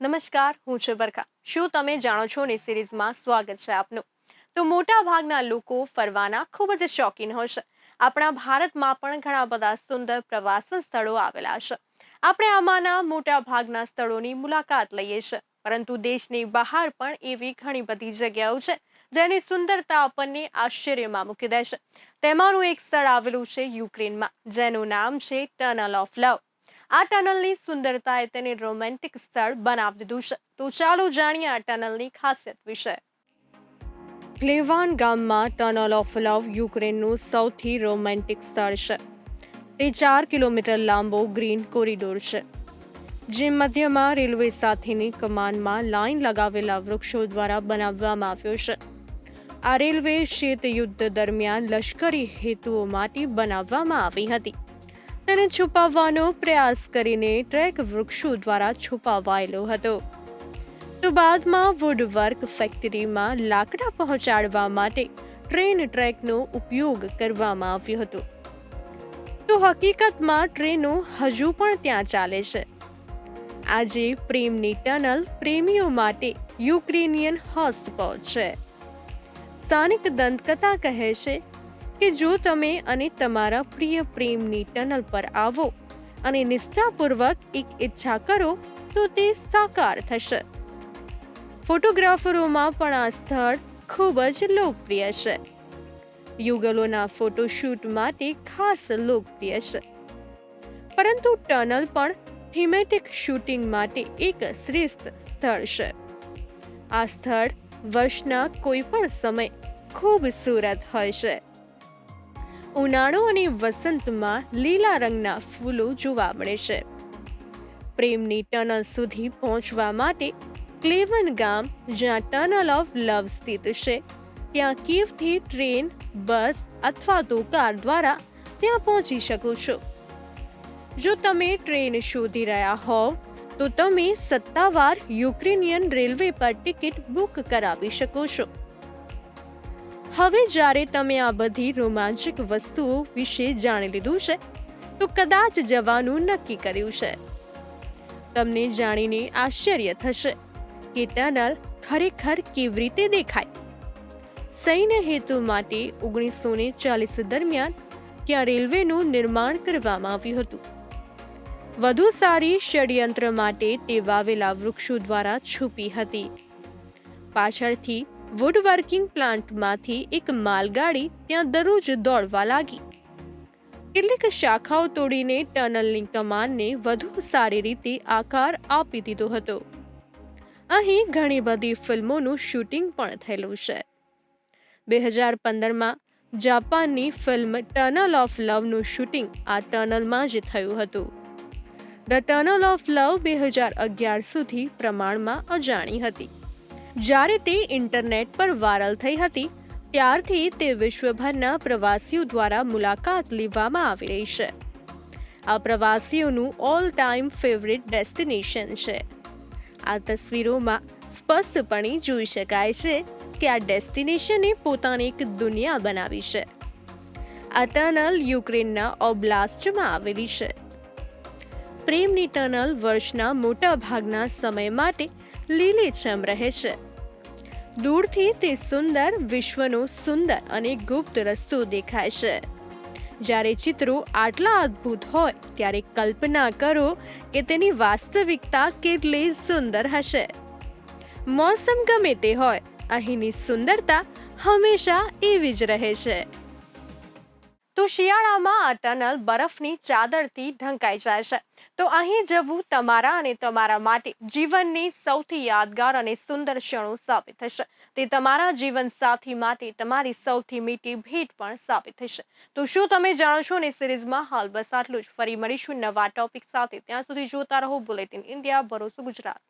નમસ્કાર, હું છું બરખા શું તમે જાણો છો ને સિરીઝમાં સ્વાગત છે આપનું? તો મોટા ભાગના લોકો ફરવાના ખૂબ જ શોખીન હશે આપણા ભારતમાં પણ ઘણા બધા સુંદર પ્રવાસન સ્થળો આવેલા છે. આપણે આમાંના મોટા ભાગના સ્થળોની મુલાકાત લઈએ છીએ પરંતુ દેશની બહાર પણ એવી ઘણી બધી જગ્યાઓ છે, જેની સુંદરતા આપણને આશ્ચર્યમાં મૂકી દેશે તેમાંનું એક સ્થળ આવેલું છે યુક્રેનમાં, જેનું નામ છે ટનલ ઓફ લવ આ ટનલની સુંદરતાએ તેને રોમેન્ટિક સ્થળ બનાવી દીધું છે. તો ચાલો જાણીએ આ ટનલની ખાસિયત વિશે. ક્લેવાન ગામમાં ટનલ ઓફ લવ યુક્રેનનું સૌથી રોમેન્ટિક સ્થળ છે. તે ચાર કિલોમીટર લાંબો ગ્રીન કોરિડોર છે, જે મધ્યમાં રેલવે સાથેની કમાનમાં લાઈન લગાવેલા વૃક્ષો દ્વારા બનાવવામાં આવ્યો છે. આ રેલવે શીત યુદ્ધ દરમિયાન લશ્કરી હેતુઓ માટે બનાવવામાં આવી હતી. તેને છુપાવવાનો પ્રયાસ કરીને ટ્રેક વૃક્ષો દ્વારા છુપાવાયેલો હતો. તો બાદમાં વુડવર્ક ફેક્ટરીમાં લાકડા પહોંચાડવા માટે ટ્રેન ટ્રેકનો ઉપયોગ કરવામાં આવ્યો હતો. તો હકીકતમાં ટ્રેનો હજુ પણ ત્યાં ચાલે છે. આજે પ્રેમની ટનલ પ્રેમીઓ માટે યુક્રેનિયન હોટસ્પોટ છે. સ્થાનિક દંતકથા કહે છે કે જો તમે અને તમારા પ્રિય પ્રેમની ટનલ પર આવો અને નિષ્ઠાપૂર્વક એક ઈચ્છા કરો, તો તે સાકાર થશે. ફોટોગ્રાફરોમાં પણ આ સ્થળ ખૂબ જ લોકપ્રિય છે. યુગલોના ફોટોશૂટ માટે ખાસ લોકપ્રિય છે. પરંતુ ટનલ પણ થીમેટિક શૂટિંગ માટે એક શ્રેષ્ઠ સ્થળ છે. આ સ્થળ વર્ષના કોઈ પણ સમય ખૂબસૂરત હોય છે. ઉનાળો અને વસંતમાં લીલા રંગના ફૂલો જોવા મળે છે. પ્રેમની ટનલ સુધી પહોંચવા માટે ક્લેવન ગામ, જ્યાં ટનલ ઓફ લવ સ્થિત છે. ત્યાં કીવથી ટ્રેન, બસ અથવા તો કાર દ્વારા ત્યાં પહોંચી શકો છો. જો તમે ટ્રેન શોધી રહ્યા હોવ, તો તમે સત્તાવાર યુક્રેનિયન રેલવે પર ટિકિટ બુક કરાવી શકો છો. હવે જ્યારે તમે આ બધી રોમાંચક વસ્તુઓ વિશે જાણી લીધું છે, તો કદાચ જવાનું નક્કી કર્યું છે. તમને જાણીને આશ્ચર્ય થશે કે ટનલ ખરેખર કેવી રીતે દેખાય. સૈન્ય હેતુ માટે ઓગણીસો ને ચાલીસ દરમિયાન ત્યાં રેલવેનું નિર્માણ કરવામાં આવ્યું હતું. વધુ સારી ષડયંત્ર માટે તે વાવેલા વૃક્ષો દ્વારા છુપી હતી. પાછળથી વુડવર્કિંગ પ્લાન્ટમાંથી એક માલગાડી ત્યાં દરરોજ દોડવા લાગી. કેટલીક શાખાઓ તોડીને ટનલની કમાનને વધુ સારી રીતે આકાર આપી દીધો હતો. અહીં ઘણી બધી ફિલ્મોનું શૂટિંગ પણ થયેલું છે. બે હજાર પંદરમાં જાપાનની ફિલ્મ ટનલ ઓફ લવનું શૂટિંગ આ ટનલમાં જ થયું હતું. ધ ટનલ ઓફ લવ બે હજાર અગિયાર સુધી પ્રમાણમાં અજાણી હતી. જ્યારે તે ઇન્ટરનેટ પર વાયરલ થઈ હતી, ત્યારથી તે વિશ્વભરના પ્રવાસીઓ દ્વારા મુલાકાત લેવામાં આવી રહી છે. આ પ્રવાસીઓનું ઓલ ટાઈમ ફેવરિટ ડેસ્ટિનેશન છે. આ તસવીરોમાં સ્પષ્ટપણે જોઈ શકાય છે કે આ ડેસ્ટિનેશને પોતાની એક દુનિયા બનાવી છે. આ ટનલ યુક્રેનના ઓબ્લાસ્ટમાં આવેલી છે. પ્રેમની ટનલ વર્ષના મોટા ભાગના સમય માટે લીલીછમ રહે છે. દૂરથી તે સુંદર, વિશ્વનું સુંદર અને ગુપ્ત રસ્તો દેખાય છે. જ્યારે ચિત્રો આટલા અદ્ભુત હોય, ત્યારે કલ્પના કરો કે તેની વાસ્તવિકતા કેટલી સુંદર હશે. મોસમ ગમે તે હોય, અહીંની સુંદરતા હંમેશા એવી જ રહે છે. તો શિયાળામાં આ ટનલ બરફની ચાદરથી ઢંકાઈ જાય છે. તો અહીં જવું તમારા અને તમારા માટે જીવનની સૌથી યાદગાર અને સુંદર ક્ષણો સાબિત થશે. તે તમારા જીવન સાથી માટે તમારી સૌથી મીઠી ભેટ પણ સાબિત થશે. તો શું તમે જાણો છો ને સિરીઝમાં હાલ બસ આટલું જ. ફરી મળીશું નવા ટોપિક સાથે. ત્યાં સુધી જોતા રહો બુલેટિન ઇન્ડિયા ભરોસો ગુજરાત